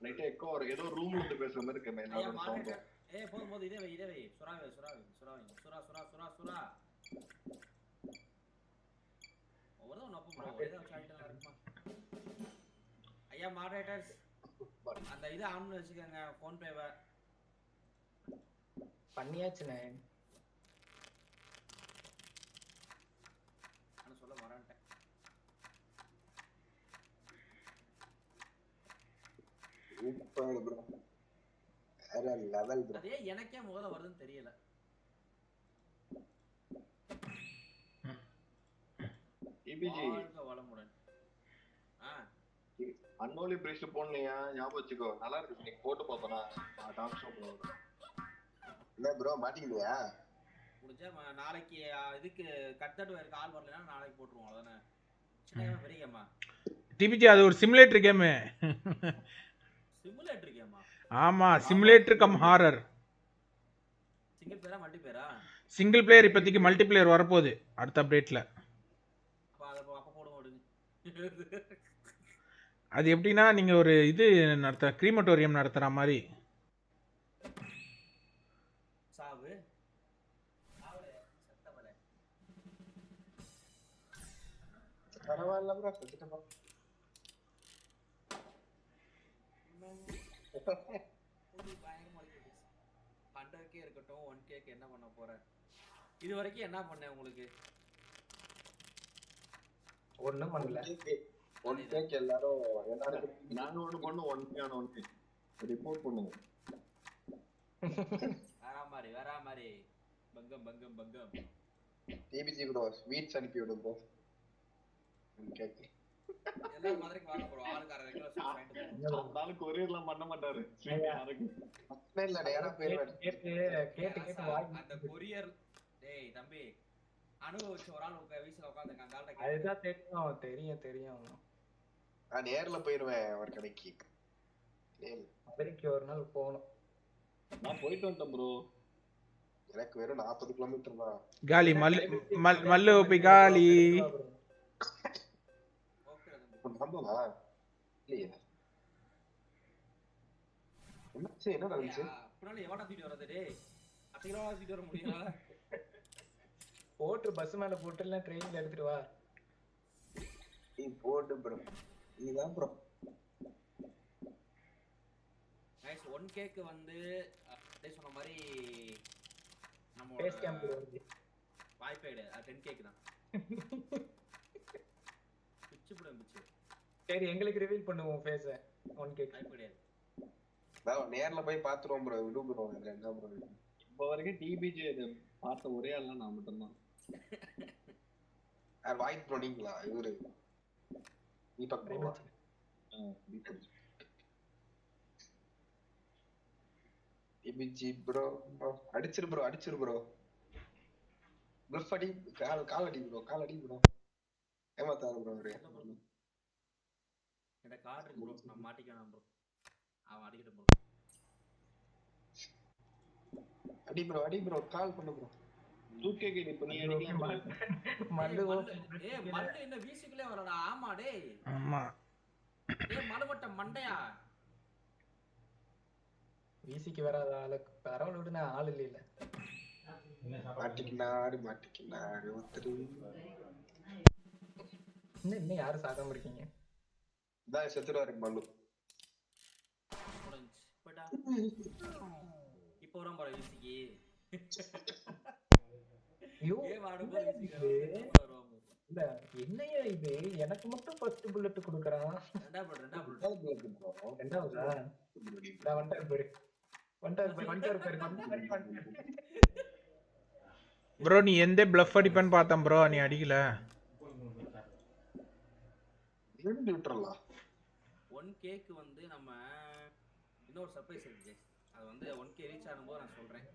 லைட்டா எக்கோ வரும் ஏதோ ரூம்ல இருந்து பேசுற மாதிரி இருக்கு ஐயா என்னோட சவுண்ட் ஏய் போதும் போதும் இதே வை இதே வை. சுறா வை சுறா வை சுறா வை. சுறா சுறா சுறா சுறா. ஒவ்வொரு நொப்ப ப்ரோ ஒரே தான் இருக்குமா? ஐயா மாடரேட்டர்ஸ் அந்த இது ஆன் பண்ணி வச்சுக்கோங்க ஃபோன் பேவை பண்ணியாச்சுண்ணே நான் சொல்ல மறந்துட்டேன் சூப்பர் ப்ரோ வேற லெவல் ப்ரோ அதே எனக்கே முதல்ல வருதுன்னு தெரியல. இபிஜி வாழ்க வளமுடன். ஆ. அன்னோலி பிரைஸ் போடலையா? ஞாபகம் வச்சுக்கோ. நல்லா இருக்கு. நீ போட்டு பார்த்தோன்னா டாப் ஷாப் என்ன ப்ரோ மாட்டிக்கலையா முடிஞ்சா நாளைக்கு இதுக்கு கட்டட் வேறு கால் வரலைன்னா நாளைக்கு போட்டுருவோம். அதானே? சின்ன பெரிய கேமா டிபிஜி அது ஒரு சிமுலேட்டர் கேமு சிமுலேட்டர் கேமா ஆமா சிமுலேட்டர் கம் ஹாரர் சிங்கிள் பேரா மல்டி பேரா சிங்கிள் பிளேயர் இப்போதைக்கு மல்டி பிளேயர் வரப்போகுது அடுத்த அப்டேட்டில் அப்போ அதை அப்போ போடுவோம் விடுங்க அது எப்படின்னா நீங்கள் ஒரு இது நடத்த க்ரீமட்டோரியம் நடத்துகிற மாதிரி. பரவாயில்ல ப்ரோ செத்துட்டேன் bro. புது பயங்கரமா இருக்குது ஹண்ட்ரட் கே இருக்கட்டும் ஒன் கேக்கு என்ன பண்ண போற? இது வரைக்கும் என்ன பண்ணேன் உங்களுக்கு? ஒண்ணும் பண்ணல. ஒன் கேக் எல்லாரும் நாங்க ஒண்ணு பண்ணோம் ஒன் ஆன ஒன்னு ரிப்போர்ட் பண்ணுவோம் வேற மாதிரி வேற மாதிரி. பங்கம் பங்கம் பங்கம். டிபிஜி ப்ரோ ஸ்வீட்ஸ் அனுப்பி விடு ப்ரோ ஒன் கேக். எல்லாரும் மதுரைக்கு வாங்க போறோம் அந்த ஆளு கொரியர்லாம் பண்ண மாட்டாரு. அந்த கொரியர் டேய் தம்பி அனுபவிச்ச ஒரு ஆள் உங்க வீட்டுல உட்காந்துருக்க அந்த ஆள்கிட்ட கேட்டு அதுதான் தெரியும் தெரியும் தெரியும் நான் நேர்ல போயிருவேன் அவர் கடைக்கு. மதுரைக்கு ஒரு நாள் போகணும். நான் போயிட்டு வந்துட்டேன் ப்ரோ எனக்கு வெறும் நாற்பது கிலோமீட்டர் தான். காலி மல்லு மல் மல்லு காலி. நம்பவா இல்லையே. என்னாச்சு? என்ன நடந்துச்சு பின்னாடி எவடா தூக்கிட்டு டேய்? தூக்கிட்டு வர முடியும்? போட்டு பஸ் மேல போட்டு எல்லாம் ட்ரெயின்ல எடுத்துட்டு வா. நீ போட்டு ப்ரோ இதுதான் ப்ரோ ஒன் கேக்கு வந்து அப்படியே சொன்ன மாதிரி ஃபேஸ் கேம்ப் நம்ம வருது. வாய்ப்பே கிடையாது. டென் கேக் தான். பிச்சு போடும் பிச்சு. சரி எங்களுக்கு ரிவீல் பண்ணுவோம் ஃபேஸ ஒன் கேக் நான் நேர்ல போய் பாத்துருவோம் ப்ரோ விடு ப்ரோ இதுல என்ன ப்ரோ இப்போ வரைக்கும் டிபிஜி இது பார்த்த ஒரே ஆள்லாம் நான் மட்டும்தான். யார் வாய்ஸ் ப்ரோ நீங்களா? இவரு. தீபக் ப்ரோ டிபிஜி ப்ரோ அடிச்சிரு ப்ரோ அடிச்சிரு ப்ரோ ப்ளஃப் அடி கால் கால் அடி ப்ரோ கால் அடி ப்ரோ ஏமாத்தாரு ப்ரோ அவரு. என்கிட்ட கார்டு இருக்கு ப்ரோ நான் மாட்டிக்க வேணாம் ப்ரோ அவன் அடிக்கட்டும் ப்ரோ அடி ப்ரோ அடி ப்ரோ கால் பண்ணு ப்ரோ டூ கே இப்போ நீ அடிக்கலாம் மல்லு ஏய் மல்லு என்ன வீசிக்குள்ளே வரடா? ஆமா டேய். ஆமாம் ஏய் மலுவட்ட மண்டையா? வீசிக்கு வராத ஆளுக்கு பரவாயில்ல விடுனா ஆள் இல்ல மாட்டிக்கினாரு மாட்டிக்கினாரு ஒருத்தரு. இன்னும் இன்னும் யாரும் சாகாம இருக்கீங்க? இதான் செத்துருவாரு மல்லு. முடிஞ்சு இப்போ வரும் பாரு வீசிக்கு இது? என்னையா எனக்கு மட்டும் ஃபர்ஸ்ட் புல்லட் கொடுக்குறான். ரெண்டாவதா வந்துட்டாரு பாரு வந்துட்டாரு பாரு வந்துட்டாரு பாரு. ப்ரோ நீ எந்த ப்ளஃப் அடிப்பேன்னு பார்த்தேன் ப்ரோ நீ அடிக்கல. விட்டுறலாம் ஒன் கேக்கு வந்து நம்ம இன்னொரு சர்ப்ரைஸ் இருக்கு. அது வந்து ஒன் கே ரீச் ஆகும்போது நான் சொல்றேன்.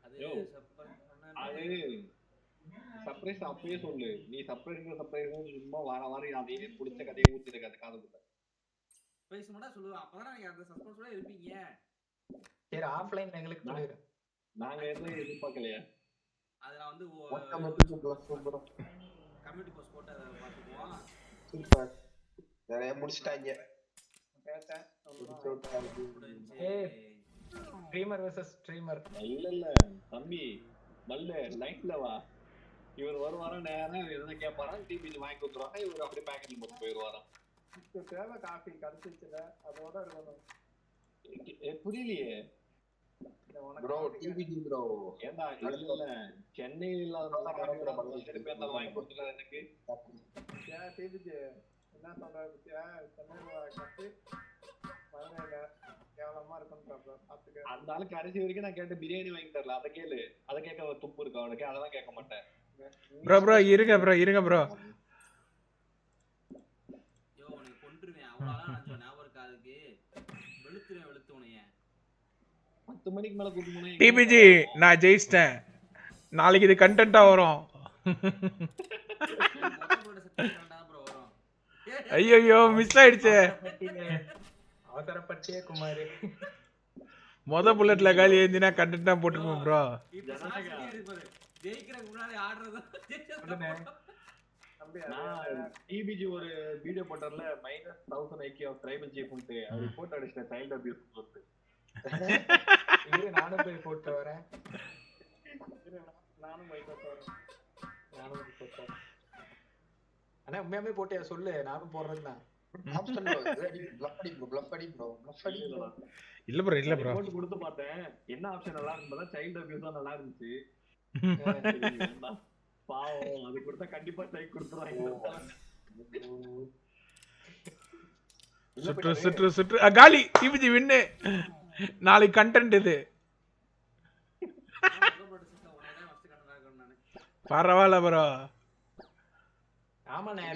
அது அது பண்ண- சர்ப்ரைஸ் அப்பயே சொல்லு. நீ சர்ப்ரைஸ் சர்ப்ரைஸ் சும்மா வார வாரம் அதையே பிடிச்ச கதையை ஊத்தி இருக்காது காதுக்குள்ள surprise மட்டும் சொல்லுவேன். அப்பதான் நீங்க அந்த சஸ்பென்ஸோட இருப்பீங்க. சரி ஆஃப்லைன் எங்களுக்கு நாங்க எதுவும் எதிர்பார்க்கலையா. அது நான் வந்து கம்யூனிட்டி போஸ்ட் போட்டு அதை பார்த்துக்குவோம். சூப்பர். நிறைய முடிச்சிட்டாங்க. ஸ்ட்ரீமர் வெர்சஸ் ஸ்ட்ரீமர் இல்ல இல்ல தம்பி மல்ல வா. இவர் வருவாரா நேரம் எதுனா கேட்பாரா டிபிஜி வாங்கி கொடுத்துருவாங்க இவர் அப்படியே பேக்கெட்ல போட்டு போயிருவாராம் தேவை காஃபி கிடைச்சிச்சுல அதோட இருக்கணும். ஏ, புரியலையே. ப்ரோ டிபிஜி ப்ரோ ஏன்டா இல்ல இல்ல. சென்னையில் இல்லாத திருப்பி வாங்கி கொடுத்துருக்காரு எனக்கு டிபிஜி என்ன சொல்றது பத்தியா? சென்னையில கட்டி மதுரையில கேவலமா இருக்குன்ற பாத்துக்க அந்த ஆளு கடைசி வரைக்கும் நான் கேட்ட பிரியாணி வாங்கி தரல. அதை கேளு. அதை கேட்க துப்பு இருக்கு அவனுக்கு அதெல்லாம் கேட்க மாட்டேன். ப்ரோ ப்ரோ இருங்க ப்ரோ இருங்க ப்ரோ. யோ உனக்கு கொன்றுவேன். அவ்வளவுதான் நான் ஞாபகம் இருக்கா அதுக்கு? வெளுத்துருவேன் வெளுத்து உனைய பத்து மணிக்கு மேல கூட்டு போனேன் டிபிஜி நான் ஜெயிச்சிட்டேன். நாளைக்கு இது ப்ரோ வரும். ஐயோ மிஸ் ஆயிடுச்சு. அவசரப்பட்டியே குமாரு. மொத புல்லட்ல காலி ஏந்தினா கண்டென்ட்டாக போட்டுருப்போம் ப்ரோ. ஜெயிக்கிறதுக்கு முன்னாடி டிபிஜி ஒரு வீடியோ போட்டார்ல மைனஸ் தௌசண்ட் ஐக்கிய ஆஃப் ட்ரைபல் சீஃப்ன்ட்டு அவர் போட்டோ அடிச்சிட்டேன் சைல்ட் அபியூஸ் இரு நானும் போய் போட்டு வரேன். நானும் போய் போட்டு வரேன். நானும் போய் போட்டு வரேன். அண்ணா உண்மையாவே போட்டியா சொல்லு நானும் போடுறேன் தான். இல்லை ப்ரோ இல்லை ப்ரோ போட்டு கொடுத்து பார்த்தேன். என்ன ஆப்ஷன் நல்லா இருக்கும் சைல்ட் அபியூஸ் தான் நல்லா இருந்துச்சு. பாவம் அது கொடுத்தா கண்டிப்பா டைக் கொடுத்துருவாங்க. சுற்று சுற்று சுற்று. காலி டிபிஜி வின்னு நாளைக்கு கண்டென்ட் இது. பரவாயில்ல ப்ரோ ஆமாண்ணே